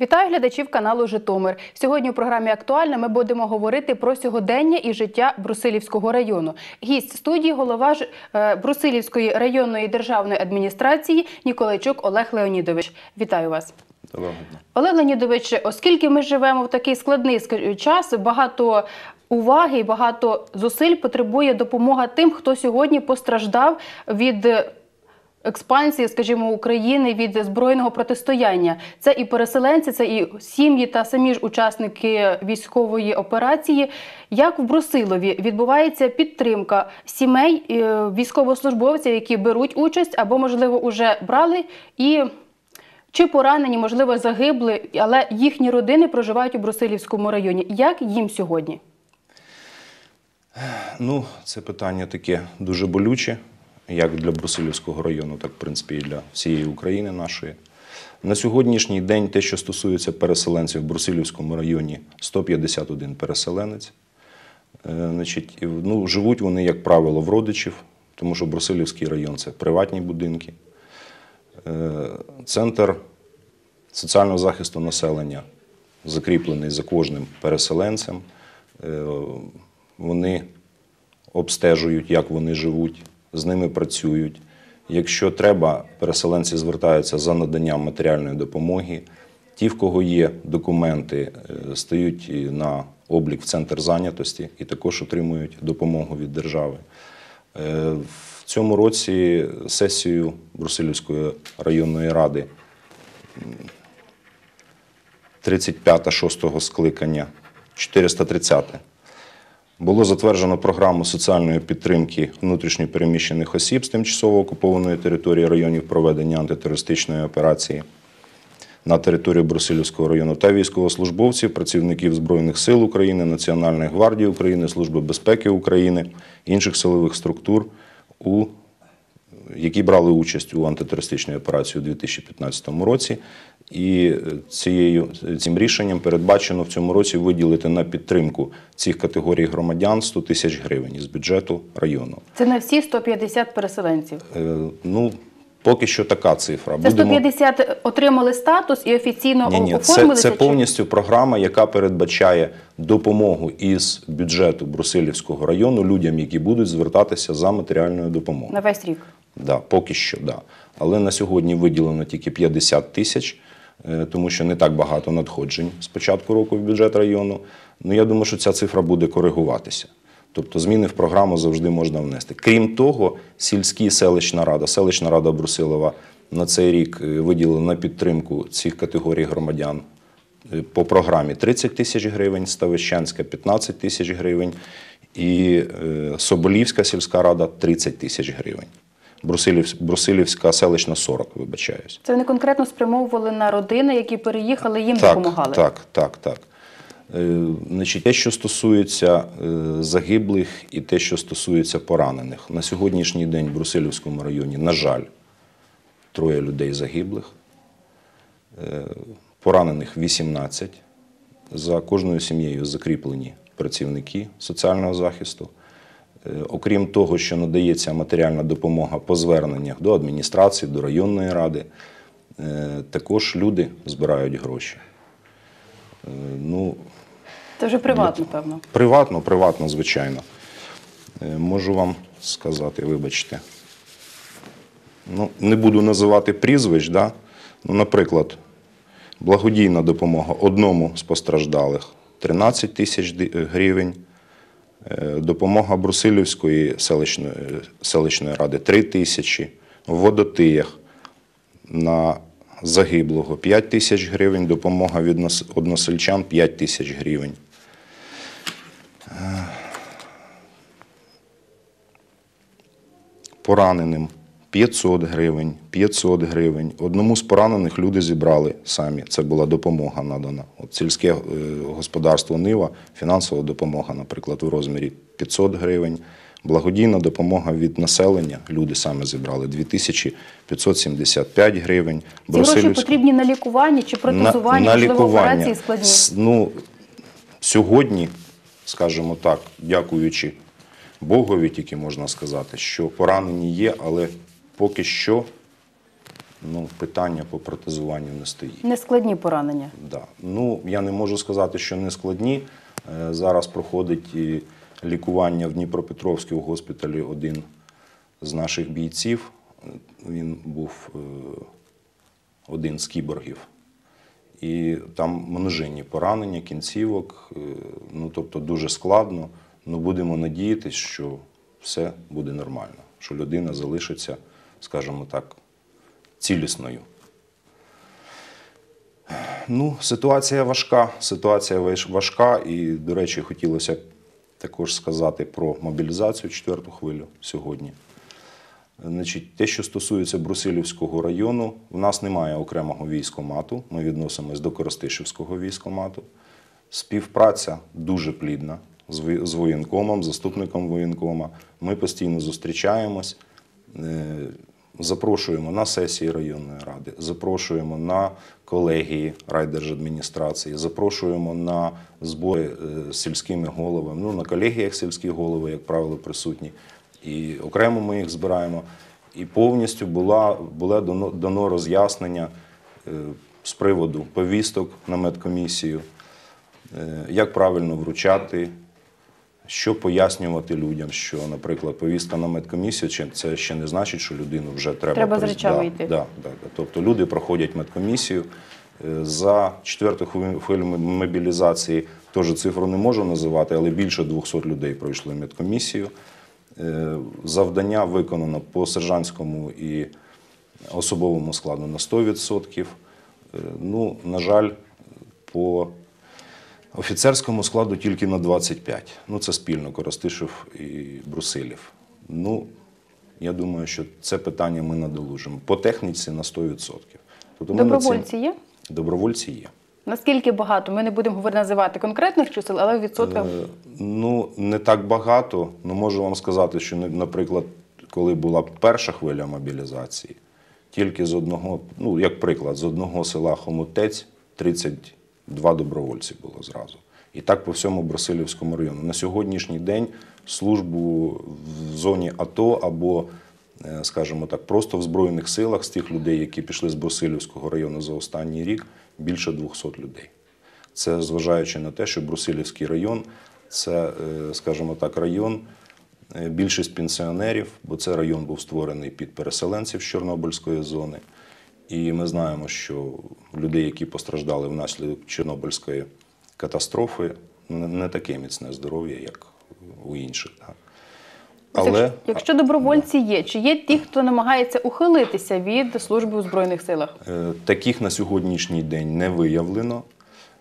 Вітаю глядачів каналу Житомир. Сьогодні у програмі Актуальна ми будемо говорити про сьогодення і життя Брусилівського району. Гість студії голова ж- е, Брусилівської районної державної адміністрації Ніколайчук Олег Леонідович. Вітаю вас. Доброго. Олег Леонідович, оскільки ми живемо в такий складний час, багато уваги і багато зусиль потребує допомога тим, хто сьогодні постраждав від експансії, скажімо, України від збройного протистояння. Це і переселенці, це і сім'ї та самі ж учасники військової операції. Як в Брусилові відбувається підтримка сімей е, військовослужбовців, які беруть участь або, можливо, уже брали і. Чи поранені, можливо, загибли, але їхні родини проживають у Брусилівському районі. Як їм сьогодні? Ну, це питання таке дуже болюче, як для Брусилівського району, так в принципі і для всієї України нашої. На сьогоднішній день те, що стосується переселенців в Брусилівському районі, 151 переселенець. Е, Значить, ну, живуть вони, як правило, в родичів, тому що Брусилівський район це приватні будинки. Е, Центр соціального захисту населення закріплений за кожним переселенцем. Е, Вони обстежують, як вони живуть, з ними працюють. Якщо треба, переселенці звертаються за наданням матеріальної допомоги. Ті, в кого є документи, е, стають на облік в центр зайнятості і також отримують допомогу від держави. Е, В цьому році сесію Брусилівської районної ради 35 6 скликання, 430 було затверджено програму соціальної підтримки внутрішньопереміщених осіб з тимчасово окупованої території районів проведення антитерористичної операції. На території Брусилівського району та військовослужбовців, працівників Збройних сил України, Національної гвардії України, Служби безпеки України, інших силових структур, у, які брали участь у антитерористичній операції у 2015 році. І е, цією, цим рішенням передбачено в цьому році виділити на підтримку цих категорій громадян 100 тисяч гривень із бюджету району. Це на всі 150 переселенців. Е, Ну, поки що така цифра. Це 150 отримали статус і офіційно Ні, ні, це, оформилися? це чи- повністю програма, яка передбачає допомогу із бюджету Брусилівського району людям, які будуть звертатися за матеріальною допомогою. на весь рік. Да, поки що, да. Але на сьогодні виділено тільки 50 тисяч, е, тому що не так багато надходжень з початку року в бюджет району. Ну я думаю, що ця цифра буде коригуватися. Тобто зміни в програму завжди можна внести. Крім того, сільські селищна рада, селищна рада Брусилова на цей рік е, виділила на підтримку цих категорій громадян е, по програмі 30 тисяч гривень, Ставищанська 15 тисяч гривень і Соболівська сільська рада 30 тисяч гривень. Брусилів, Брусилівська селищна 40, вибачаюсь. Це вони конкретно спрямовували на родини, які переїхали, їм Так, допомагали. так, так, так. Е, Значить, те, що стосується е, загиблих, і те, що стосується поранених. На сьогоднішній день в Брусилівському районі, на жаль, троє людей загиблих, Е, поранених 18. За кожною сім'єю закріплені працівники соціального захисту. Е, Окрім того, що надається матеріальна допомога по зверненнях до адміністрації, до районної ради, е, також люди збирають гроші. Е, Ну, Це вже приватно, певно. приватно, приватно, звичайно. Можу вам сказати, вибачте. Ну, не буду називати прізвищ, да? ну, наприклад, благодійна допомога одному з постраждалих 13 тисяч гривень, допомога Брусилівської селищної, селищної ради 3 тисячі, в водотиях на загиблого 5 тисяч гривень, допомога від односельчан 5 тисяч гривень. пораненим 500 гривень, 500 гривень. Одному з поранених люди зібрали самі. Це була допомога надана. От сільське е, господарство Нива, фінансова допомога, наприклад, у розмірі 500 гривень. Благодійна допомога від населення. Люди самі зібрали 2575 гривень. Ці гроші потрібні на лікування чи протезування, можливо, операції складні. Ну, сьогодні, скажімо так, дякуючи Богові, тільки можна сказати, що поранені є, але поки що ну, питання по протезуванню не стоїть. Нескладні поранення. Да. Ну, я не можу сказати, що не складні. Е, Зараз проходить лікування в Дніпропетровському госпіталі один з наших бійців. Він був е, один з кіборгів. І там множинні поранення, кінцівок, е, ну тобто дуже складно. Ну будемо надіятися, що все буде нормально, що людина залишиться, скажімо так, цілісною. Ну, ситуація важка. Ситуація важка, і, до речі, хотілося б також сказати про мобілізацію четверту хвилю сьогодні. Значить, те, що стосується Брусилівського району, в нас немає окремого військомату. Ми відносимось до Коростишівського військомату. Співпраця дуже плідна з воєнкомом, заступником воєнкома. Ми постійно зустрічаємось. Запрошуємо на сесії районної ради, запрошуємо на колегії райдержадміністрації, запрошуємо на збори е, з сільськими головами. Ну, на колегіях сільські голови, як правило, присутні. І окремо ми їх збираємо. І повністю була, було дано, дано роз'яснення е, з приводу повісток на медкомісію, е, як правильно вручати, що пояснювати людям, що, наприклад, повістка на медкомісію, це ще не значить, що людину вже треба Треба з речами да, йти. Да, да, да. Тобто люди проходять медкомісію. Е, За четверту хвилю- хвилю мобілізації теж цифру не можу називати, але більше 200 людей пройшли медкомісію. Е, Завдання виконано по сержантському і особовому складу на 100%. Е, Ну, на жаль, по Офіцерському складу тільки на 25. Ну, це спільно Коростишев і Брусилів. Ну, я думаю, що це питання ми надолужимо. По техніці на 100%. Тобто ми над цим- Добровольці є? Добровольці є. Наскільки багато? Ми не будемо говорити називати конкретних чисел, але в відсотках. Е, Ну, не так багато. Ну, можу вам сказати, що, наприклад, коли була перша хвиля мобілізації, тільки з одного, ну, як приклад, з одного села Хомутець 32 добровольці було зразу. І так по всьому Брасилівському району. На сьогоднішній день службу в зоні АТО або, е, скажімо так, просто в Збройних силах з тих людей, які пішли з Брусилівського району за останній рік, більше 200 людей. Це зважаючи на те, що Брусилівський район це, е, скажімо так, район е, більшість пенсіонерів, бо це район був створений під переселенців з Чорнобильської зони. І ми знаємо, що людей, які постраждали внаслідок Чорнобильської катастрофи, не таке міцне здоров'я, як у інших. Ось якщо, якщо добровольці є, чи є ті, хто намагається ухилитися від служби у збройних силах? Е, Таких на сьогоднішній день не виявлено.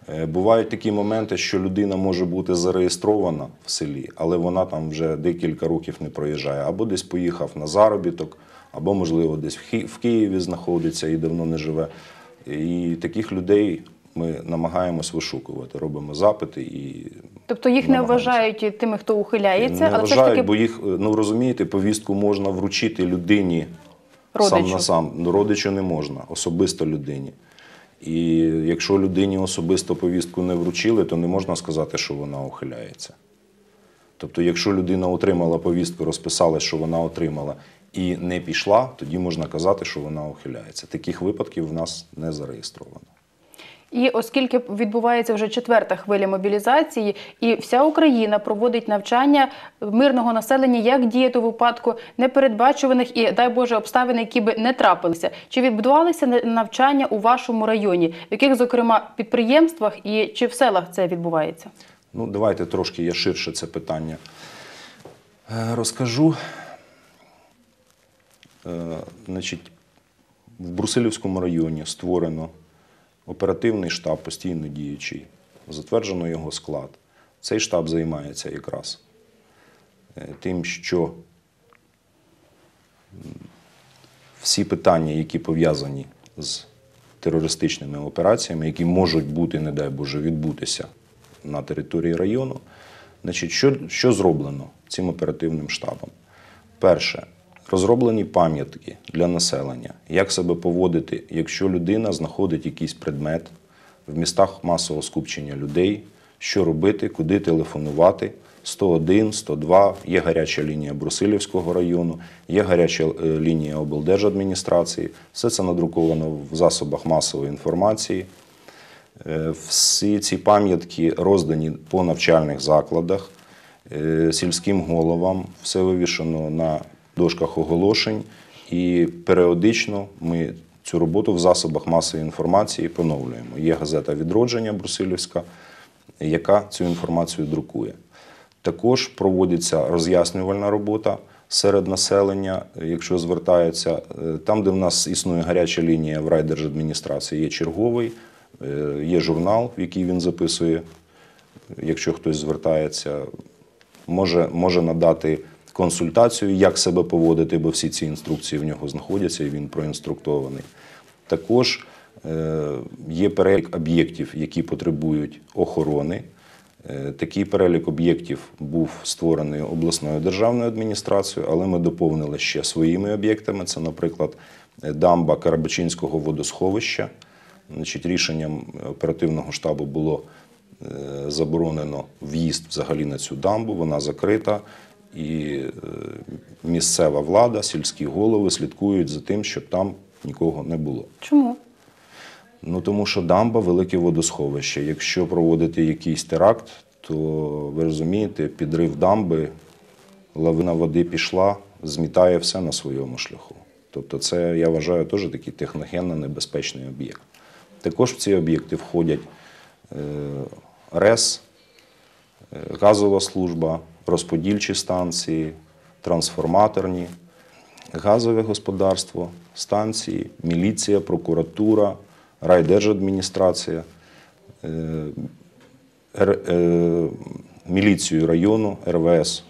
Е, Бувають такі моменти, що людина може бути зареєстрована в селі, але вона там вже декілька років не проїжджає, або десь поїхав на заробіток, або, можливо, десь в Києві знаходиться і давно не живе. І таких людей ми намагаємось вишукувати, робимо запити і Тобто їх не вважають тими, хто ухиляється, не але все ж вважають, таки бо їх, ну розумієте, повістку можна вручити людині сам на сам. Ну, Родичу не можна, особисто людині. І якщо людині особисто повістку не вручили, то не можна сказати, що вона ухиляється. Тобто, якщо людина отримала повістку, розписала, що вона отримала, і не пішла, тоді можна казати, що вона ухиляється. Таких випадків в нас не зареєстровано. І оскільки відбувається вже четверта хвиля мобілізації, і вся Україна проводить навчання мирного населення, як діяти у випадку непередбачуваних і дай Боже обставин, які би не трапилися. Чи відбувалися навчання у вашому районі? В яких, зокрема, підприємствах і чи в селах це відбувається? Ну, давайте трошки я ширше це питання е, розкажу. Е, Значить, в Брусилівському районі створено оперативний штаб, постійно діючий, затверджено його склад. Цей штаб займається якраз е, тим, що всі питання, які пов'язані з терористичними операціями, які можуть бути, не дай Боже, відбутися на території району. Значить, що, що зроблено цим оперативним штабом? Перше, розроблені пам'ятки для населення, як себе поводити, якщо людина знаходить якийсь предмет в містах масового скупчення людей, що робити, куди телефонувати. 101, 102, є гаряча лінія Брусилівського району, є гаряча е, лінія облдержадміністрації. Все це надруковано в засобах масової інформації. Е, Всі ці пам'ятки роздані по навчальних закладах, е, сільським головам, все вивішено на дошках оголошень, і періодично ми цю роботу в засобах масової інформації поновлюємо. Є газета Відродження Брусилівська, яка цю інформацію друкує. Також проводиться роз'яснювальна робота серед населення, якщо звертаються. Е, Там, де в нас існує гаряча лінія в райдержадміністрації, є черговий, е, є журнал, в який він записує, якщо хтось звертається, може, може надати консультацію, як себе поводити, бо всі ці інструкції в нього знаходяться, і він проінструктований. Також е, є перелік об'єктів, які потребують охорони. Е, Такий перелік об'єктів був створений обласною державною адміністрацією, але ми доповнили ще своїми об'єктами. Це, наприклад, дамба Карабачинського водосховища. Значить, рішенням оперативного штабу було е, заборонено в'їзд взагалі на цю дамбу, вона закрита. І е, місцева влада, сільські голови слідкують за тим, щоб там нікого не було. Чому? Ну тому що дамба велике водосховище. Якщо проводити якийсь теракт, то ви розумієте, підрив дамби, лавина води пішла, змітає все на своєму шляху. Тобто, це я вважаю теж такий техногенно небезпечний об'єкт. Також в ці об'єкти входять е, РЕС, е, газова служба, розподільчі станції, трансформаторні, газове господарство, станції, міліція, прокуратура, райдержадміністрація, е, е, міліцію району РВС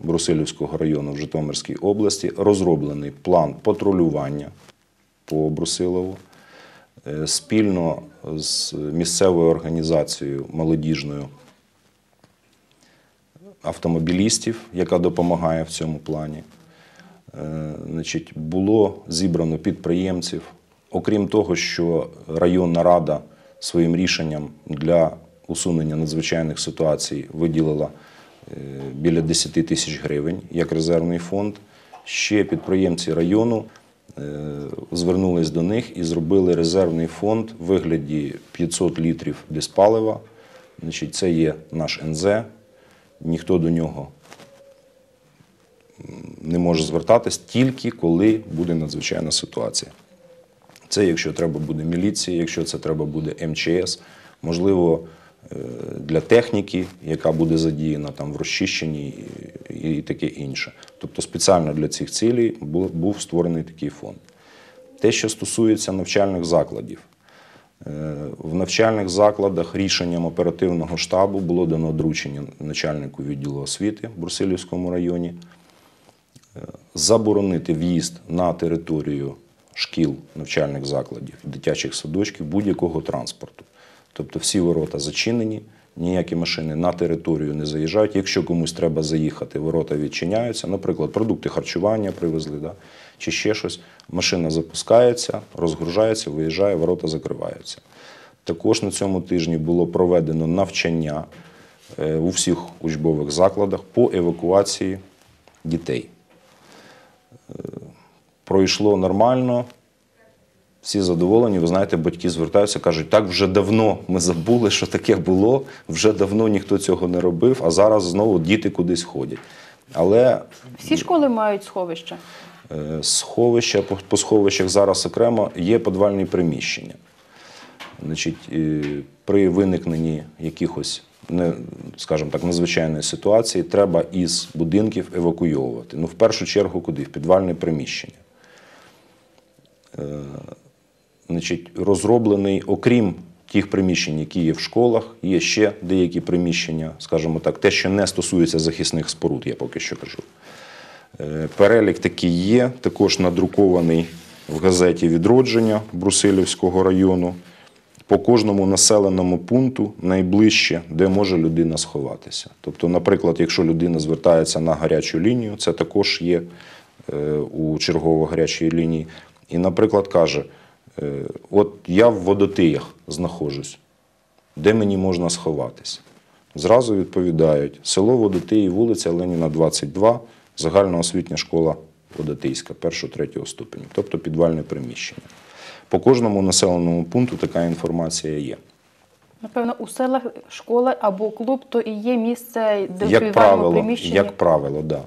Брусилівського району в Житомирській області розроблений план патрулювання по Брусилову. Е, Спільно з місцевою організацією молодіжною автомобілістів, яка допомагає в цьому плані. Е, було зібрано підприємців. Окрім того, що районна рада своїм рішенням для усунення надзвичайних ситуацій виділила е, біля 10 тисяч гривень як резервний фонд. Ще підприємці району е, звернулись до них і зробили резервний фонд в вигляді 500 літрів диспалива. Це є наш НЗ. Ніхто до нього не може звертатись тільки коли буде надзвичайна ситуація. Це якщо треба буде міліція, якщо це треба буде МЧС, можливо, е, для техніки, яка буде задіяна там в розчищенні і таке інше. Тобто спеціально для цих цілей бу- був створений такий фонд. Те, що стосується навчальних закладів. Е, В навчальних закладах рішенням оперативного штабу було дано доручення начальнику відділу освіти в Брусилівському районі е, заборонити в'їзд на територію шкіл, навчальних закладів, дитячих садочків будь-якого транспорту. Тобто всі ворота зачинені, ніякі машини на територію не заїжджають. Якщо комусь треба заїхати, ворота відчиняються. Наприклад, продукти харчування привезли, да? Чи ще щось. Машина запускається, розгружається, виїжджає, ворота закриваються. Також на цьому тижні було проведено навчання е, у всіх учбових закладах по евакуації дітей. Е, Пройшло нормально, всі задоволені. Ви знаєте, батьки звертаються, кажуть, так вже давно ми забули, що таке було, вже давно ніхто цього не робив, а зараз знову діти кудись ходять. Але Всі школи мають сховища. Е, Сховища по, сховищах зараз окремо є подвальні приміщення. Значить, при виникненні якихось, не, скажімо так, надзвичайної ситуації треба із будинків евакуйовувати. Ну, в першу чергу куди? В підвальне приміщення. Е, Значить, розроблений, окрім тих приміщень, які є в школах, є ще деякі приміщення, скажімо так, те, що не стосується захисних споруд, я поки що кажу. Е, Перелік такий є, також надрукований в газеті Відродження Брусилівського району. По кожному населеному пункту найближче, де може людина сховатися. Тобто, наприклад, якщо людина звертається на гарячу лінію, це також є е, у чергово гарячій лінії, і, наприклад, каже: е, от я в водотиях знаходжусь, де мені можна сховатися? зразу відповідають село Водотиї, вулиця Леніна, 22, загальноосвітня школа Водотийська, 1-3 ступенів, тобто підвальне приміщення. По кожному населеному пункту така інформація є. Напевно, у селах школа або клуб то і є місце, де Як правило, приміщенні. як правило, да.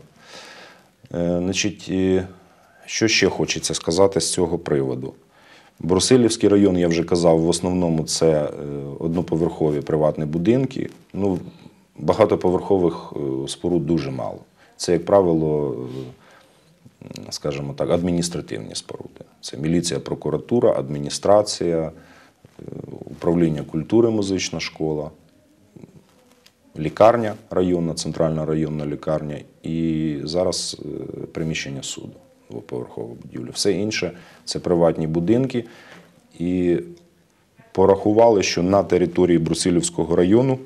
Е, значить, що ще хочеться сказати з цього приводу? Брусилівський район, я вже казав, в основному це е, одноповерхові приватні будинки. Ну, багатоповерхових е, споруд дуже мало. Це, як правило, е, скажімо так, адміністративні споруди. Це міліція, прокуратура, адміністрація, е, управління культури, музична школа, лікарня районна, центральна районна лікарня і зараз е, приміщення суду, двоповерхова будівля. Все інше це приватні будинки. І порахували, що на території Брусилівського району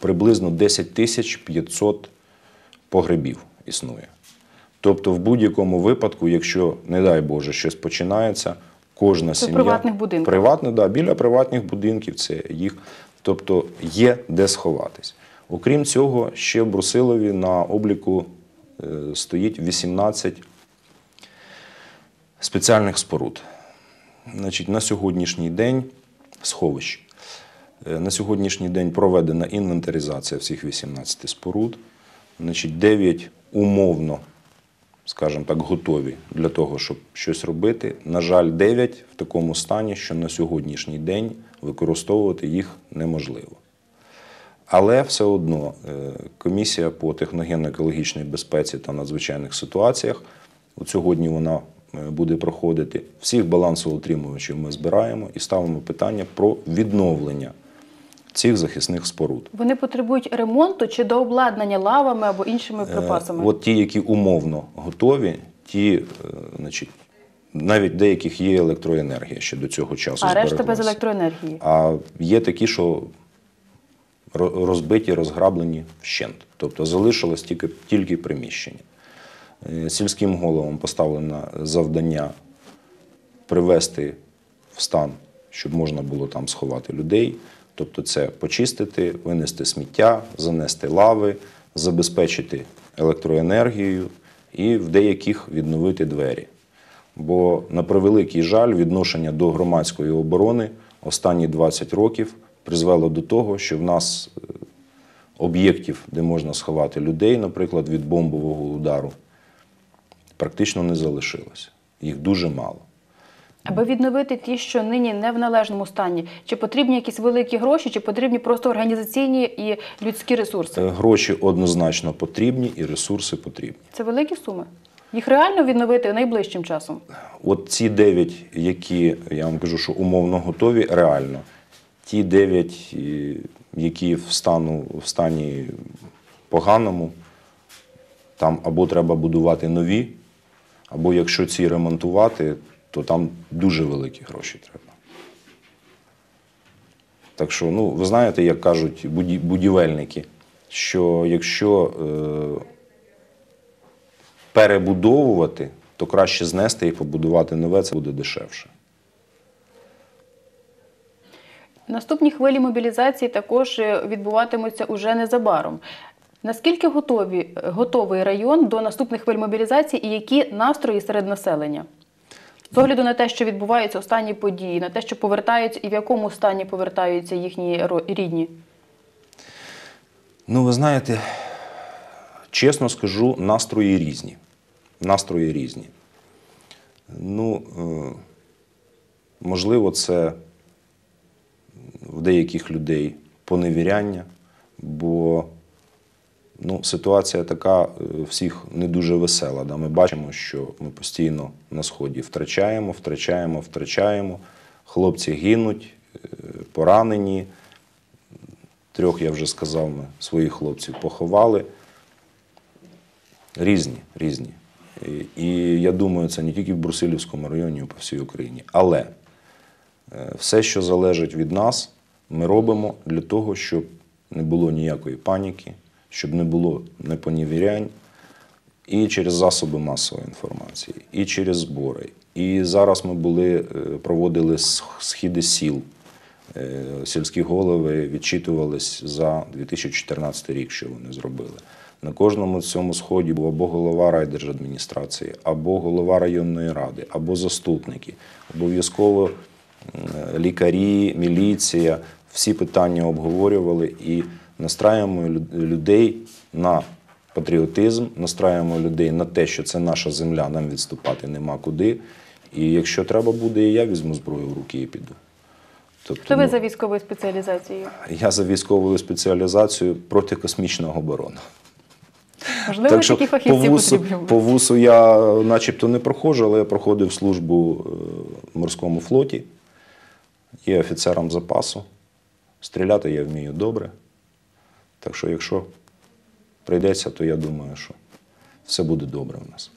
приблизно 10 тисяч 500 погребів існує. Тобто, в будь-якому випадку, якщо, не дай Боже, щось починається, кожна Це сім'я. приватних будинках? Приватне, да, біля приватних будинків це їх. Тобто є де сховатись. Окрім цього, ще в Брусилові на обліку е, стоїть 18 спеціальних споруд. Значить, на сьогоднішній день сховищ. Е, На сьогоднішній день проведена інвентаризація всіх 18 споруд. Значить, 9 умовно, скажімо так, готові для того, щоб щось робити. На жаль, 9 в такому стані, що на сьогоднішній день використовувати їх неможливо. Але все одно е, комісія по техногенно-екологічній безпеці та надзвичайних ситуаціях, от сьогодні вона е, буде проходити, всіх балансоутримувачів ми збираємо і ставимо питання про відновлення цих захисних споруд. Вони потребують ремонту чи дообладнання лавами або іншими припасами. Е, От ті, які умовно готові, ті, е, значить, навіть деяких є електроенергія ще до цього часу. а решта без електроенергії. А є такі, що розбиті, розграблені вщент. Тобто залишилось тільки, тільки приміщення. Е, Сільським головам поставлено завдання привести в стан, щоб можна було там сховати людей. Тобто це почистити, винести сміття, занести лави, забезпечити електроенергією і в деяких відновити двері. Бо, на превеликий жаль, відношення до громадської оборони останні 20 років призвело до того, що в нас е, об'єктів, де можна сховати людей, наприклад, від бомбового удару, практично не залишилось. Їх дуже мало. Аби відновити ті, що нині не в належному стані, чи потрібні якісь великі гроші, чи потрібні просто організаційні і людські ресурси? Е, Гроші однозначно потрібні і ресурси потрібні. Це великі суми. Їх реально відновити найближчим часом. От ці дев'ять, які я вам кажу, що умовно готові, реально. Ті дев'ять, які в, стану, в стані поганому, там або треба будувати нові, або якщо ці ремонтувати, то там дуже великі гроші треба. Так що, ну, ви знаєте, як кажуть буді- будівельники, що якщо е, перебудовувати, то краще знести і побудувати нове, це буде дешевше. Наступні хвилі мобілізації також е, відбуватимуться уже незабаром. Наскільки готові, готовий район до наступних хвиль мобілізації і які настрої серед населення? З огляду на те, що відбуваються останні події, на те, що повертаються і в якому стані повертаються їхні рідні? Ну, ви знаєте, чесно скажу, настрої різні. Настрої різні. Ну, е, можливо, це в деяких людей поневіряння, бо ну, ситуація така е, всіх не дуже весела. Да? Ми бачимо, що ми постійно на сході втрачаємо, втрачаємо, втрачаємо. Хлопці гинуть, е, поранені. Трьох, я вже сказав, ми своїх хлопців поховали. Різні, різні. І, я думаю, це не тільки в Брусилівському районі, а по всій Україні. Але е, все, що залежить від нас, ми робимо для того, щоб не було ніякої паніки, щоб не було непонівірянь і через засоби масової інформації, і через збори. І зараз ми були, е, проводили східи сіл е, сільські голови відчитувались за 2014 рік, що вони зробили. На кожному цьому сході був або голова райдержадміністрації, або голова районної ради, або заступники. Обов'язково лікарі, міліція, всі питання обговорювали і настраюємо людей на патріотизм, настраюємо людей на те, що це наша земля, нам відступати нема куди. І якщо треба буде, і я візьму зброю в руки і піду. Тобто, Хто ви ну, за військовою спеціалізацією? я за військовою спеціалізацією протикосмічна оборона. Можливо, так що такі по вусу, потрібні. по вусу я начебто не проходжу, але я проходив службу е, в морському флоті, є офіцером запасу. Стріляти я вмію добре. Так що, якщо прийдеться, то я думаю, що все буде добре в нас.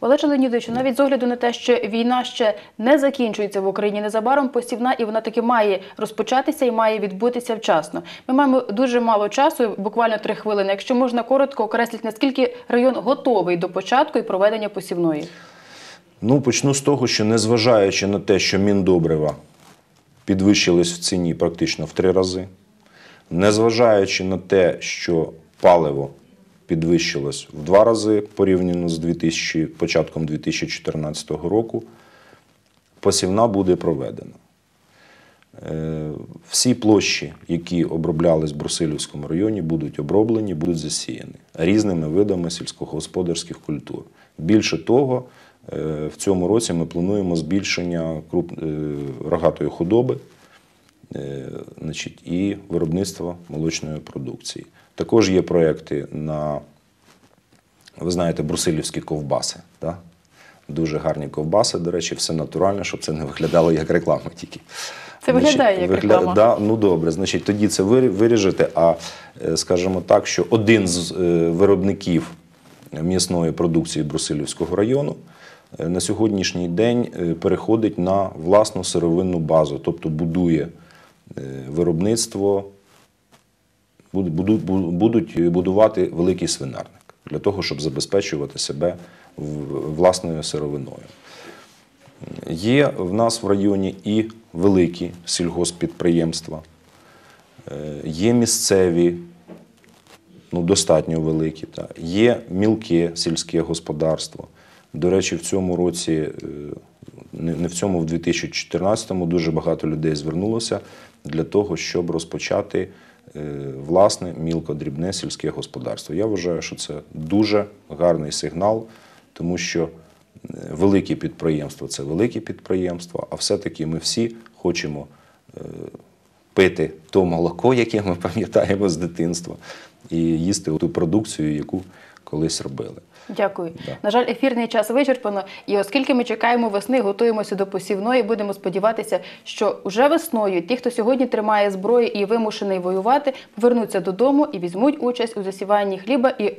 Олеже Леонідовичу, навіть з огляду на те, що війна ще не закінчується в Україні незабаром посівна, і вона таки має розпочатися і має відбутися вчасно. Ми маємо дуже мало часу, буквально три хвилини. Якщо можна коротко окреслити, наскільки район готовий до початку і проведення посівної. Ну, почну з того, що незважаючи на те, що міндобрива підвищились в ціні практично в три рази, незважаючи на те, що паливо підвищилось в два рази порівняно з 2000, початком 2014 року, посівна буде проведена. Е, Всі площі, які оброблялись в Брусилівському районі, будуть оброблені, будуть засіяні різними видами сільськогосподарських культур. Більше того, е, в цьому році ми плануємо збільшення е, рогатої худоби значить, і виробництва молочної продукції. Також є проекти на, ви знаєте, брусилівські ковбаси. Да? Дуже гарні ковбаси, до речі, все натуральне, щоб це не виглядало як реклама тільки. Це виглядає як реклама. Да, ну добре, значить, тоді це вирі- виріжете. А е, скажімо так, що один з е, виробників м'ясної продукції Брусилівського району е, на сьогоднішній день е, переходить на власну сировинну базу, тобто будує е, виробництво, будуть, будувати великий свинарник для того, щоб забезпечувати себе власною сировиною. Є в нас в районі і великі сільгоспідприємства, е, є місцеві, ну, достатньо великі, та. є мілке сільське господарство. До речі, в цьому році, е, не в цьому, в 2014-му дуже багато людей звернулося для того, щоб розпочати е, власне мілко-дрібне сільське господарство. Я вважаю, що це дуже гарний сигнал, тому що е, великі підприємства це великі підприємства, а все-таки ми всі хочемо е, пити то молоко, яке ми пам'ятаємо з дитинства, і їсти ту продукцію, яку колись робили. Дякую. Да. На жаль, ефірний час вичерпано. І оскільки ми чекаємо весни, готуємося до посівної, будемо сподіватися, що вже весною ті, хто сьогодні тримає зброю і вимушений воювати, повернуться додому і візьмуть участь у засіванні хліба і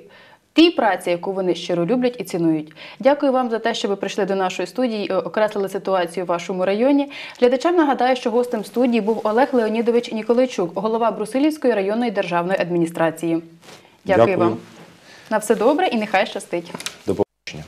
тій праці, яку вони щиро люблять і цінують. Дякую вам за те, що ви прийшли до нашої студії і окреслили ситуацію в вашому районі. Глядачам нагадаю, що гостем студії був Олег Леонідович Ніколайчук, голова Брусилівської районної державної адміністрації. Дякую, Дякую. вам. На все добре і нехай щастить. До побачення.